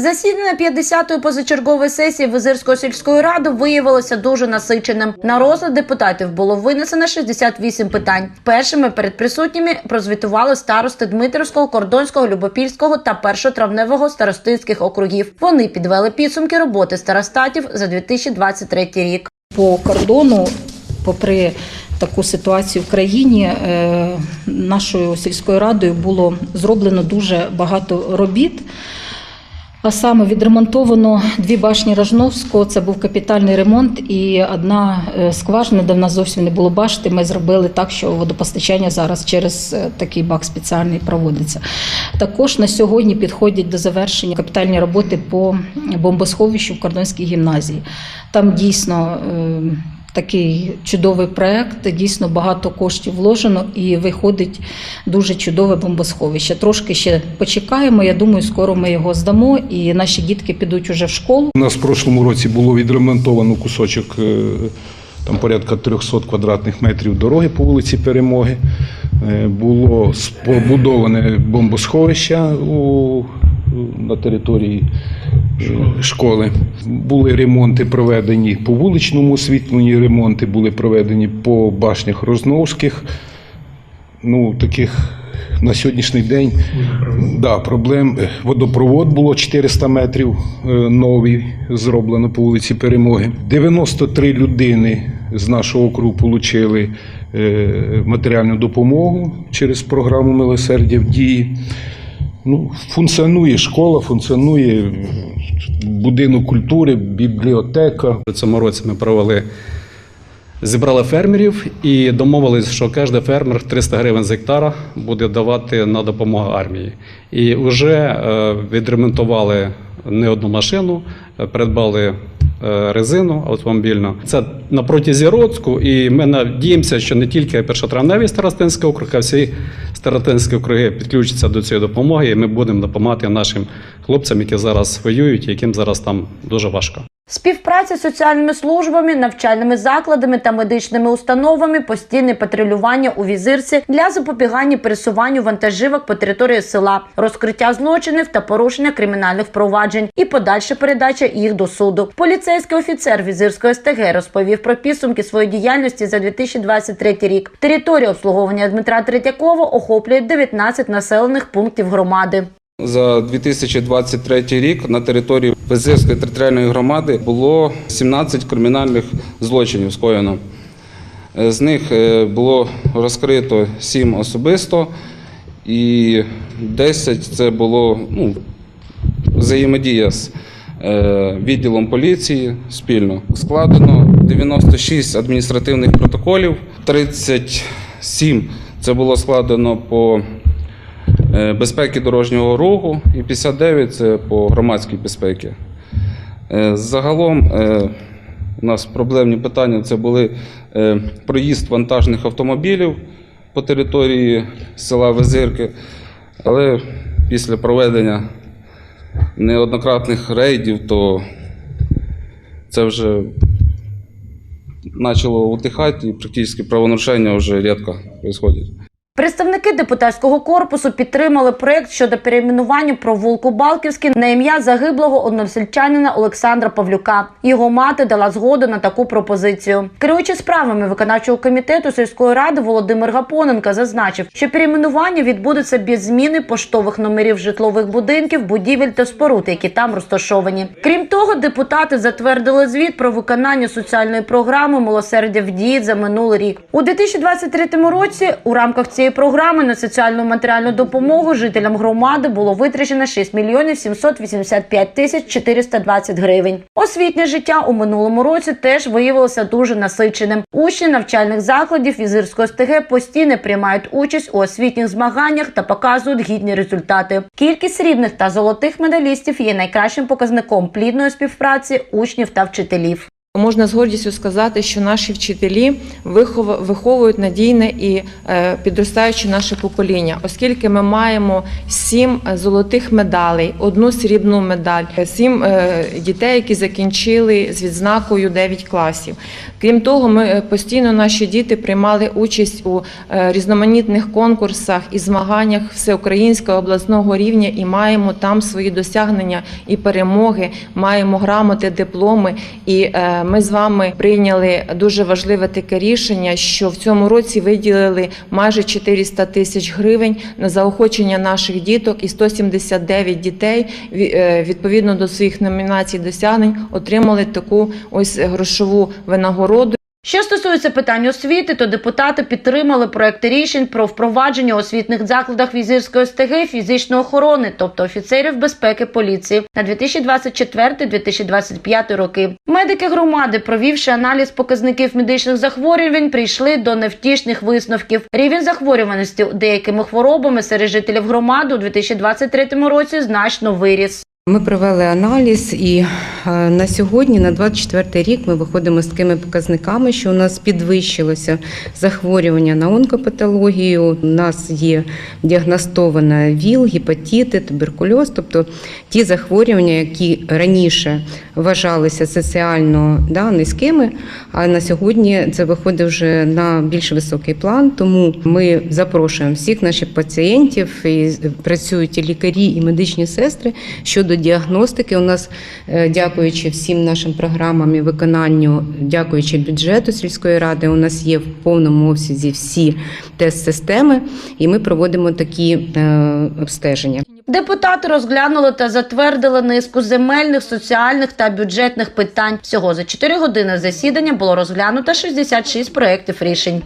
Засідання 50-ї позачергової сесії Визирської сільської ради виявилося дуже насиченим. На розгляд депутатів було винесено 68 питань. Першими перед присутніми прозвітували старости Дмитрівського, Кордонського, Любопільського та першотравневого старостинських округів. Вони підвели підсумки роботи старостатів за 2023 рік. по кордону, попри таку ситуацію в країні, е, нашою сільською радою було зроблено дуже багато робіт. А саме відремонтовано дві башні Ражновського. Це був капітальний ремонт, і одна е, скважина, де в нас зовсім не було башти. Ми зробили так, що водопостачання зараз через е, такий бак спеціальний проводиться. Також на сьогодні підходять до завершення капітальні роботи по бомбосховищу в Кордонській гімназії. Там дійсно е, такий чудовий проект, дійсно багато коштів вложено і виходить дуже чудове бомбосховище. Трошки ще почекаємо. Я думаю, скоро ми його здамо, і наші дітки підуть уже в школу. У нас в прошлому році було відремонтовано кусочок е, там порядка 300 квадратних метрів дороги по вулиці Перемоги. Е, Було побудоване бомбосховище у, на території школи. Були ремонти проведені по вуличному освітленні, ремонти були проведені по башнях Розновських. Ну, таких на сьогоднішній день да, проблем. Е, Водопровод було 400 метрів е, новий, зроблено по вулиці Перемоги. 93 людини з нашого округу отримали матеріальну допомогу через програму Милосердя в дії. Ну, функціонує школа, функціонує будинок культури, бібліотека. У цьому році ми провели, зібрали фермерів і домовились, що кожен фермер 300 гривень з гектара буде давати на допомогу армії. І вже е, відремонтували не одну машину, е, придбали резину автомобільну. Це на протязі року, і ми надіємося, що не тільки першотравневий старостинський округ, а всі старостинські округи підключаться до цієї допомоги, і ми будемо допомагати нашим хлопцям, які зараз воюють, яким зараз там дуже важко. Співпраця з соціальними службами, навчальними закладами та медичними установами, постійне патрулювання у візирці для запобігання пересуванню вантажівок по території села, розкриття злочинів та порушення кримінальних проваджень і подальша передача їх до суду. Поліцейський офіцер візирської СТГ розповів про підсумки своєї діяльності за 2023 рік. Територію обслуговування Дмитра Третьякова охоплює 19 населених пунктів громади. За 2023 рік на території Визирської територіальної громади було 17 кримінальних злочинів скоєно. Е, З них е, було розкрито 7 особисто і 10 це було ну, взаємодія з е, відділом поліції спільно. Складено 96 адміністративних протоколів, 37 це було складено по безпеки дорожнього руху і 59 це по громадській безпеці. Е, Загалом е, у нас проблемні питання це були е, проїзд вантажних автомобілів по території села Визирки, але після проведення неоднократних рейдів, то це вже почало утихати і практично правонарушення вже рідко відбуваються. Представники депутатського корпусу підтримали проект щодо перейменування провулку Балківський на ім'я загиблого односельчанина Олександра Павлюка. Його мати дала згоду на таку пропозицію. Керуючи справами виконавчого комітету сільської ради Володимир Гапоненко зазначив, що перейменування відбудеться без зміни поштових номерів житлових будинків, будівель та споруд, які там розташовані. Крім того, депутати затвердили звіт про виконання соціальної програми Милосердя в дії за минулий рік. У 2023 році у рамках цієї програми на соціальну матеріальну допомогу жителям громади було витрачено 6 мільйонів 785 тисяч 420 гривень. Освітнє життя у минулому році теж виявилося дуже насиченим. Учні навчальних закладів Візирської СТГ постійно приймають участь у освітніх змаганнях та показують гідні результати. Кількість срібних та золотих медалістів є найкращим показником плідної співпраці учнів та вчителів. Можна з гордістю сказати, що наші вчителі вихов- виховують надійне і е, підростаюче наше покоління, оскільки ми маємо сім е, золотих медалей, одну срібну медаль, е, сім дітей, які закінчили з відзнакою 9 класів. Крім того, ми постійно наші діти приймали участь у різноманітних конкурсах і змаганнях всеукраїнського обласного рівня і маємо там свої досягнення і перемоги, маємо грамоти, дипломи. І ми з вами прийняли дуже важливе таке рішення, що в цьому році виділили майже 400 тисяч гривень на заохочення наших діток, і 179 дітей е, відповідно до своїх номінацій досягнень отримали таку ось грошову винагороду. Що стосується питань освіти, то депутати підтримали проекти рішень про впровадження у освітніх закладах візирської ОСТГ фізичної охорони, тобто офіцерів безпеки поліції на 2024-2025 роки. Медики громади, провівши аналіз показників медичних захворювань, прийшли до невтішних висновків. Рівень захворюваності деякими хворобами серед жителів громади у 2023 році значно виріс. Ми провели аналіз, і е, на сьогодні, на 24 рік, ми виходимо з такими показниками, що у нас підвищилося захворювання на онкопатологію. У нас є діагностована ВІЛ, гепатити, туберкульоз, тобто ті захворювання, які раніше вважалися соціально да, низькими, а на сьогодні це виходить вже на більш високий план. Тому ми запрошуємо всіх наших пацієнтів, і працюють і лікарі, і медичні сестри щодо діагностики. У нас, е, дякуючи всім нашим програмам і виконанню, дякуючи бюджету сільської ради, у нас є в повному обсязі всі тест-системи, і ми проводимо такі е, обстеження. Депутати розглянули та затвердили низку земельних, соціальних та бюджетних питань. Всього за 4 години засідання було розглянуто 66 проєктів рішень.